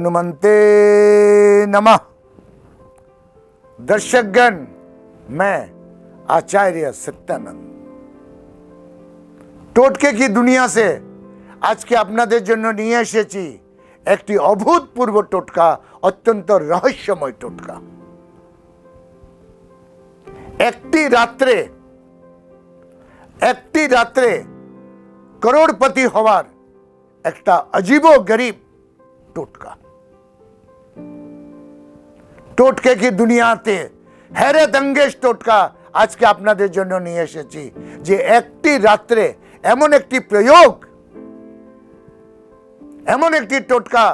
हनुमंते नमः दर्शकगण मैं आचार्य सत्यानंद টোটকে কি দুনিয়া সে আজকে আপনাদের জন্য নিয়ে এসেছি একটি অভূতপূর্ব টোটকা অত্যন্ত রহস্যময় টোটকা একটি রাত্রে একটি রাত্রে করোড়পতি হওয়ার একটা অজীব গরিব টোটকা টোটকে কি দুনিয়াতে? হেরে দঙ্গেশ টোটকা, আজকে আপনাদের জন্য নিয়ে এসেছি যে একটি রাত্রে এমন একটি প্রয়োগ, এমন একটি টোটকা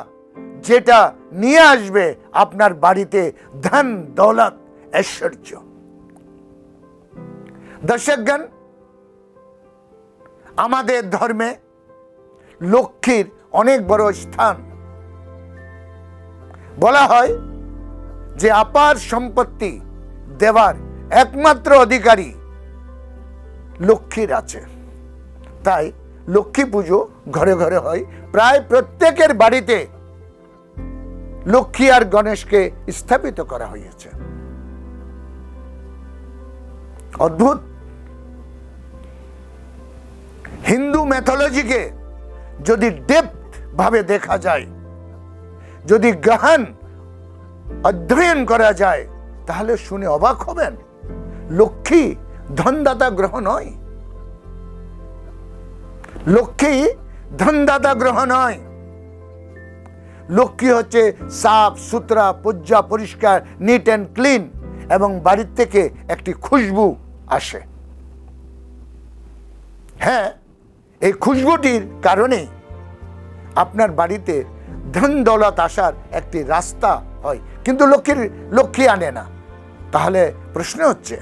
যেটা নিয়ে আসবে আপনার বাড়িতে ধন দৌলত, ঐশ্বর্য। দর্শকগণ আমাদের ধর্মে লক্ষ্মীর অনেক বড় স্থান। বলা হয় যে আপার সম্পত্তি দেওয়ার একমাত্র অধিকারী লক্ষ্মীর আছে। তাই লক্ষ্মী পুজো ঘরে ঘরে হয়। প্রায় প্রত্যেকের বাড়িতে লক্ষ্মী আর গণেশকে স্থাপিত করা হয়েছে। অদ্ভুত। হিন্দু ম্যাথোলজিকে যদি ডেপথ ভাবে দেখা যায়, যদি গহন অধ্যয়ন করা যায়, তাহলে শুনে অবাক হবেন। লক্ষ্মী ধনদাতা গ্রহ নয়। লক্ষ্মী ধনদাতা গ্রহ নয়। লক্ষ্মী হচ্ছে সাফ, সুতরা পজ্জা পরিষ্কার নিট অ্যান্ড ক্লিন এবং বাড়ির থেকে একটি খুশবু আসে। হ্যাঁ এই খুশবুটির কারণে আপনার বাড়িতে ধন দৌলত আসার একটি রাস্তা হয়। কিন্তু লক্ষ্মীর লক্ষ্মী আনে না। তাহলে প্রশ্ন হচ্ছে,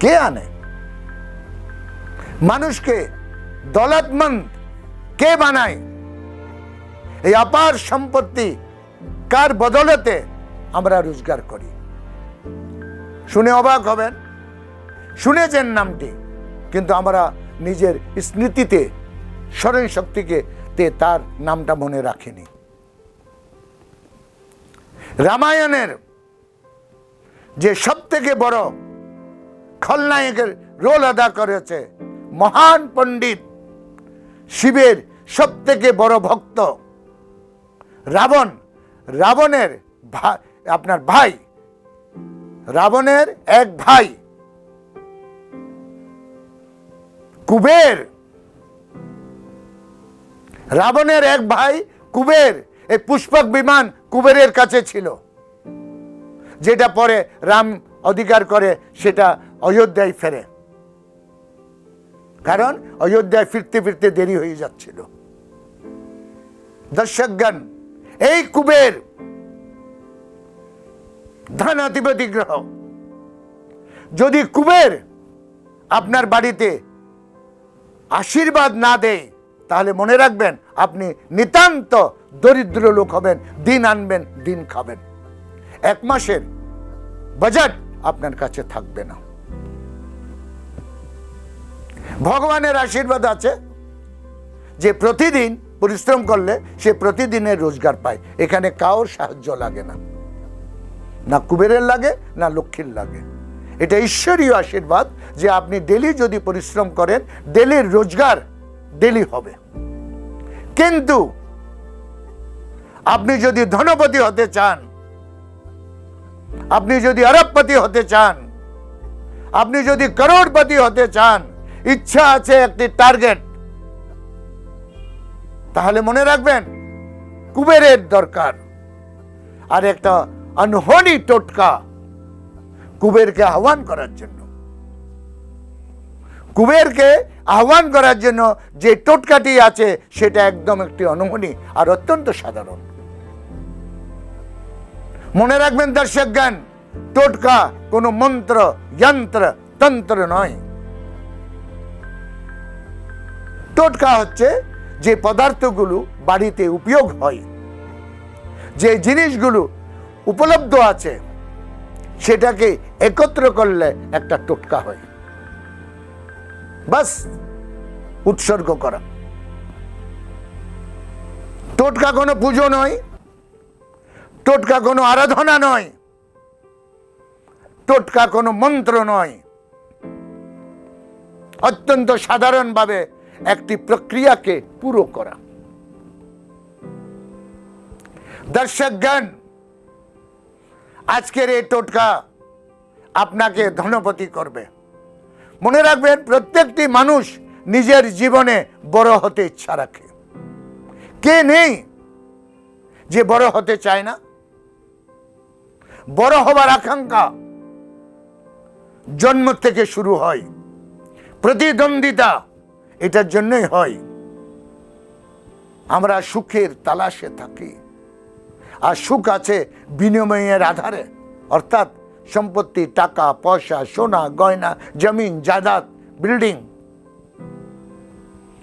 কে আনে? মানুষকে দৌলতমন্দ কে বানায়? এই অপার সম্পত্তি কার বদলতে আমরা রোজগার করি? শুনে অবাক হবেন? শুনেছেন নামটি, কিন্তু আমরা নিজের স্মৃতিতে স্মরণ শক্তিকে তে তার নামটা মনে রাখিনি। রামায়ণের যে সব থেকে বড় খলনায়কের রোল আদা করেছে মহান পণ্ডিত শিবের সব থেকে বড় ভক্ত রাবণ, রাবণের আপনার ভাই, রাবণের এক ভাই, কুবের, রাবণের এক ভাই, কুবের এই পুষ্পক বিমান কুবেরের কাছে ছিল। যেটা পরে রাম অধিকার করে, সেটা অযোধ্যায় ফেরে। কারণ অযোধ্যায় ফিরতে ফিরতে দেরি হয়ে যাচ্ছিল। দর্শকগণ, এই কুবের ধনাধিপতি গ্রহ, যদি কুবের আপনার বাড়িতে আশীর্বাদ না দেয় তাহলে মনে রাখবেন, আপনি নিতান্ত দরিদ্র লোক হবেন, দিন আনবেন, দিন খাবেন। এক মাসের বাজেট আপনার কাছে থাকবে না। ভগবানের আশীর্বাদ আছে, যে প্রতিদিন পরিশ্রম করলে সে প্রতিদিনের রোজগার পায়। এখানে কারোর সাহায্য লাগে না। না কুবেরের লাগে, না লক্ষ্মীর লাগে। এটা ঈশ্বরীয় আশীর্বাদ যে আপনি ডেলি যদি পরিশ্রম করেন, ডেলির রোজগার ডেলি হবে। কিন্তু আপনি যদি ধনপতি হতে চান, আপনি যদি আরবপতি হতে চান, আপনি যদি করোড়পতি হতে চান, ইচ্ছা আছে একটি টার্গেট তাহলে মনে রাখবেন, কুবেরের দরকার। আর একটা আনহনি টোটকা কুবেরকে আহ্বান করার জন্য। কুবেরকে আহ্বান করার জন্য যে টোটকাটি আছে, সেটা একদম একটি অনমনি আর অত্যন্ত সাধারণ। মনে রাখবেন দর্শকগণ, টোটকা কোনো মন্ত্র, যন্ত্র, তন্ত্র নয়। টোটকা হচ্ছে যে পদার্থগুলো বাড়িতে উপয়োগ হয়, যে জিনিসগুলো উপলব্ধ আছে, সেটাকে একত্র করলে একটা টোটকা হয়। উৎসর্গ করা। টোটকা কোনো পুজো নয়, টোটকা কোনো আরাধনা নয়, টোটকা কোনো মন্ত্র নয়। অত্যন্ত সাধারণভাবে একটি প্রক্রিয়াকে পুরো করা। দর্শকগণ আজকের এই টোটকা আপনাকে ধনপতি করবে। মনে রাখবেন, প্রত্যেকটি মানুষ নিজের জীবনে বড় হতে ইচ্ছা রাখে। কে নেই যে বড় হতে চায় না? বড় হবার আকাঙ্ক্ষা জন্ম থেকে শুরু হয়। প্রতিদ্বন্দ্বিতা এটার জন্যই হয়। আমরা সুখের তালাশে থাকি। আর সুখ আছে বিনিময়ের আধারে। অর্থাৎ সম্পত্তি, টাকা, পয়সা, সোনা, গয়না, জমিন, জায়দাদ, বিল্ডিং।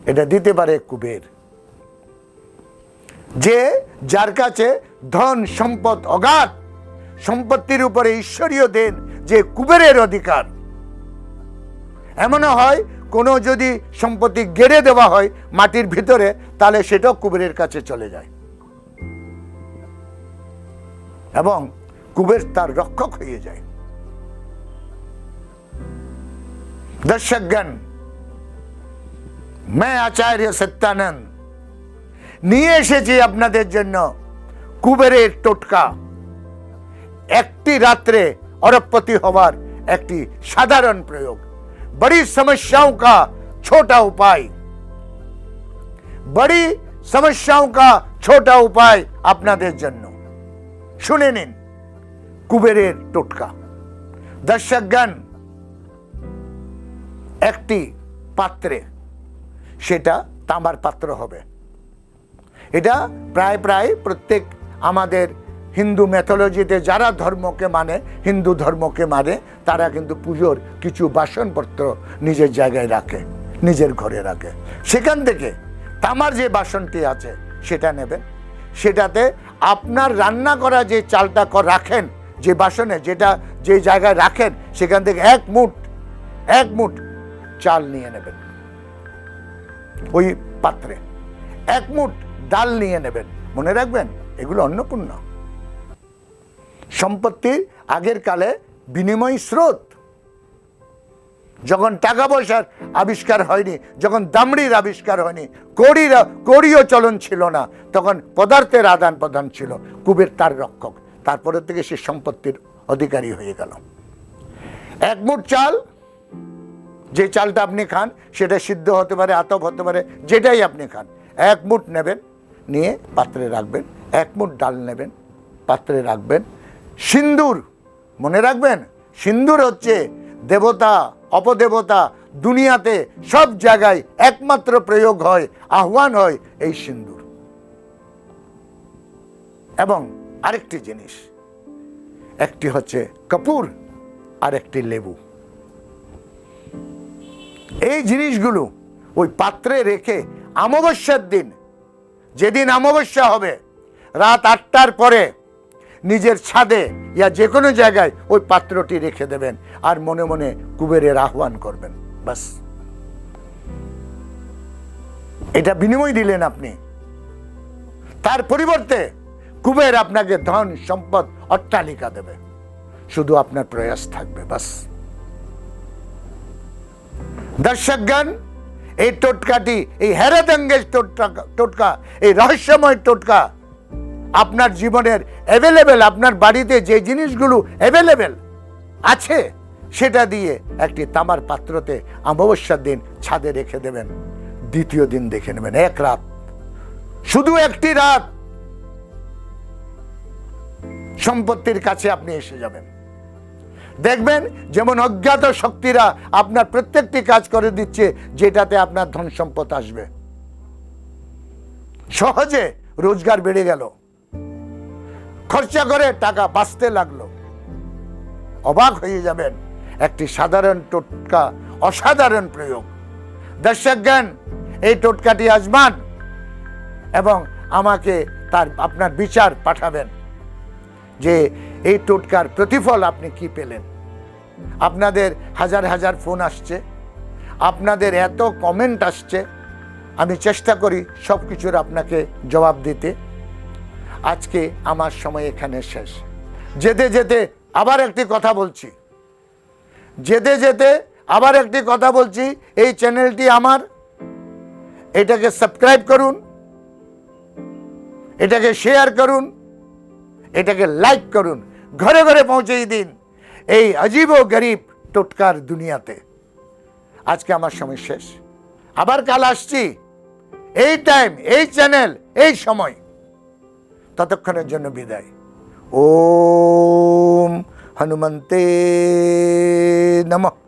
এটা দিতে পারে কুবের। যে যার কাছে ধন, সম্পদ, অগাধ, সম্পত্তির উপরে ঈশ্বরীয় দেন, যে কুবেরের অধিকার। এমনও হয়, কোনো যদি সম্পত্তি গেড়ে দেওয়া হয় মাটির ভিতরে, তাহলে সেটাও কুবেরের কাছে চলে যায়। এবং কুবের তার রক্ষক হয়ে যায় দর্শকগণ मैं আচার্য সত্যানন্দ নিয়ে এসেছি আপনাদের জন্য কুবেরের টোটকা একটি রাত্রে অরবপতি হবার একটি সাধারণ প্রয়োগ बड़ी समस्याओं का छोटा उपाय बड़ी समस्याओं का छोटा उपाय আপনাদের জন্য শুনে নিন কুবেরের টোটকা। দর্শকগণ, একটি পাত্রে, সেটা তামার পাত্র হবে। এটা প্রায় প্রায় প্রত্যেক আমাদের হিন্দু ম্যাথোলজিতে যারা ধর্মকে মানে হিন্দু ধর্মকে মানে তারা কিন্তু পুজোর কিছু বাসনপত্র নিজের জায়গায় রাখে, নিজের ঘরে রাখে। সেখান থেকে তামার যে বাসনটি আছে, সেটা নেবেন। সেটাতে আপনার রান্না করা যে চালটা রাখেন যে বাসনে যেটা যে জায়গায় রাখেন, সেখান থেকে এক মুঠ এক মুঠ চাল নিয়ে নেবেন। ওই পাত্রে এক মুঠ ডাল নিয়ে নেবেন। মনে রাখবেন, এগুলো অন্নপূর্ণ। সম্পত্তির আগের কালে বিনিময় স্রোত। যখন টাকা পয়সার আবিষ্কার হয়নি, যখন দামড়ির আবিষ্কার হয়নি, কড়ির কড়িও চলন ছিল না, তখন পদার্থের আদান প্রদান ছিল, কুবের তার রক্ষক। তারপরে থেকে সে সম্পত্তির অধিকারী হয়ে গেল। এক মুঠ চাল, যে চালটা আপনি খান, সেটা সিদ্ধ হতে পারে, আতপ হতে পারে, যেটাই আপনি খান, এক মুঠ নেবেন, নিয়ে পাত্রে রাখবেন, এক মুঠ ডাল নেবেন, পাত্রে রাখবেন। সিন্দুর, মনে রাখবেন? সিন্দুর হচ্ছে দেবতা, অপদেবতা, দুনিয়াতে সব জায়গায় একমাত্র প্রয়োগ হয়, আহ্বান হয় এই সিন্দুর। এবং আরেকটি জিনিস। একটি হচ্ছে কপুর আর একটি লেবু। এই জিনিসগুলো ওই পাত্রে রেখে অমাবস্যার দিন, যেদিন অমাবস্যা হবে, রাত আটটার পরে নিজের ছাদে ইয়া যে কোনো জায়গায় ওই পাত্রটি রেখে দেবেন আর মনে মনে কুবেরের আহ্বান করবেন। বাস। এটা বিনিময় দিলেন আপনি। তার পরিবর্তে কুবের আপনাকে ধন, সম্পদ, অট্টালিকা দেবে। শুধু আপনার প্রয়াস থাকবে, বাস। দর্শকগণ, এই টোটকাটি, এই হেরাদঙ্গেজ টোটকা টোটকা, এই রহস্যময় টোটকা, আপনার জীবনের অ্যাভেলেবেল আপনার বাড়িতে যে জিনিসগুলো অ্যাভেলেবেল আছে, সেটা দিয়ে একটি তামার পাত্রতে অমাবস্যার দিন ছাদে রেখে দেবেন। দ্বিতীয় দিন দেখে নেবেন, এক রাত। শুধু একটি রাত। সম্পত্তির কাছে আপনি এসে যাবেন। দেখবেন যেমন অজ্ঞাত শক্তিরা আপনার প্রত্যেকটি কাজ করে দিচ্ছে, যেটাতে আপনার ধন সম্পদ আসবে। সহজে রোজগার বেড়ে গেল। খরচা করে টাকা বাঁচতে লাগল। অবাক হয়ে যাবেন, একটি সাধারণ টোটকা, অসাধারণ প্রয়োগ। দর্শক জ্ঞান এই টোটকাটি আজমান এবং আমাকে তার, আপনার বিচার পাঠাবেন। যে এই টোটকার প্রতিফল আপনি কি পেলেন? আপনাদের হাজার হাজার ফোন আসছে, আপনাদের এত কমেন্ট আসছে, আমি চেষ্টা করি সব কিছুর আপনাকে জবাব দিতে। আজকে আমার সময় এখানে শেষ। যেতে যেতে আবার একটি কথা বলছি। যেতে যেতে আবার একটি কথা বলছি, এই চ্যানেলটি আমার। এটাকে সাবস্ক্রাইব করুন। এটাকে শেয়ার করুন। এটাকে লাইক করুন, ঘরে ঘরে পৌঁছে দিন এই অজীব ও গরিব টোটকার দুনিয়াতে। আজকে আমার সময় শেষ। আবার কাল আসছি। এই টাইম এই চ্যানেল এই সময়। ততক্ষণের জন্য বিদায়। ওম হনুমন্তে নমঃ।